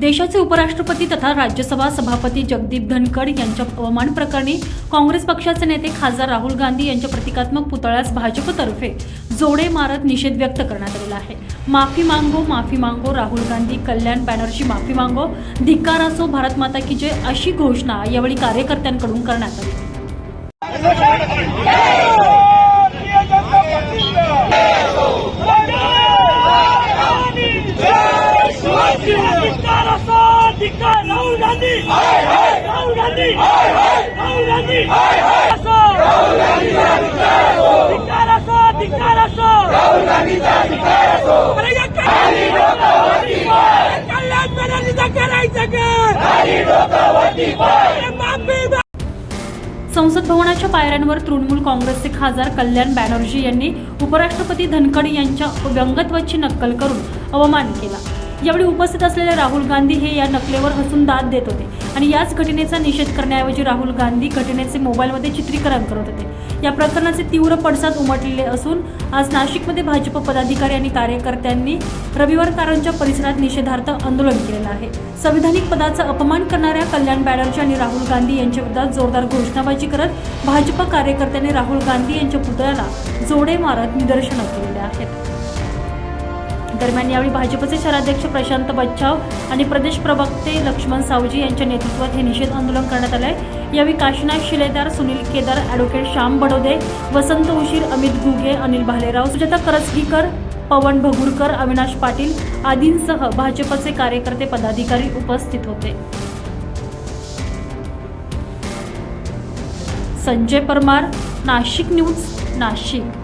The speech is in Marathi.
देशाचे उपराष्ट्रपती तथा राज्यसभा सभापती जगदीप धनखड यांच्या अवमान प्रकरणी काँग्रेस पक्षाचे नेते खासदार राहुल गांधी यांच्या प्रतिकात्मक पुतळ्यास भाजपतर्फे जोडे मारत निषेध व्यक्त करण्यात आलेला आहे. माफी मांगो माफी मांगो राहुल गांधी कल्याण बॅनर्जी माफी मांगो धिक्कार असो भारत माता की जय अशी घोषणा यावेळी कार्यकर्त्यांकडून करण्यात आली. राहुल गांधी राहुल गांधी! राहुल गांधी! राहुल गांधी! धिक्कार असो धिक्कार असो! राहुल कल्याण बॅनर्जीचा करायचं का? संसद भवनाच्या पायऱ्यांवर तृणमूल काँग्रेसचे खासदार कल्याण बॅनर्जी यांनी उपराष्ट्रपती धनखड यांच्या व्यंगत्वाची नक्कल करून अवमान केला. यावेळी उपस्थित असलेले राहुल गांधी हे या नकलेवर हसून दाद देत होते. आणि याच घटनेचा निषेध करण्याऐवजी राहुल गांधी घटनेचे मोबाईलमध्ये चित्रीकरण करत होते. या प्रकरणाचे तीव्र पडसाद उमटलेले असून आज नाशिकमध्ये भाजप पदाधिकारी आणि कार्यकर्त्यांनी रविवार कारंजा परिसरात निषेधार्थ आंदोलन केलेलं आहे. संविधानिक पदाचा अपमान करणाऱ्या कल्याण बॅनर्जी आणि राहुल गांधी यांच्याविरोधात जोरदार घोषणाबाजी करत भाजप कार्यकर्त्यांनी राहुल गांधी यांच्या पुतळ्याला जोडे मारत निदर्शनं केलेले आहेत. दरम्यान यावेळी भाजपचे शहराध्यक्ष प्रशांत बच्चाव आणि प्रदेश प्रवक्ते लक्ष्मण सावजी यांच्या नेतृत्वात हे निषेध आंदोलन करण्यात आलं आहे यावेळी काशीनाथ शिलेदार सुनील केदार ॲडव्होकेट श्याम बडोदे वसंत उशीर अमित घुगे अनिल भालेराव सुजाता करसगीकर पवन भगुरकर अविनाश पाटील आदींसह भाजपचे कार्यकर्ते पदाधिकारी उपस्थित होते. संजय परमार नाशिक न्यूज नाशिक.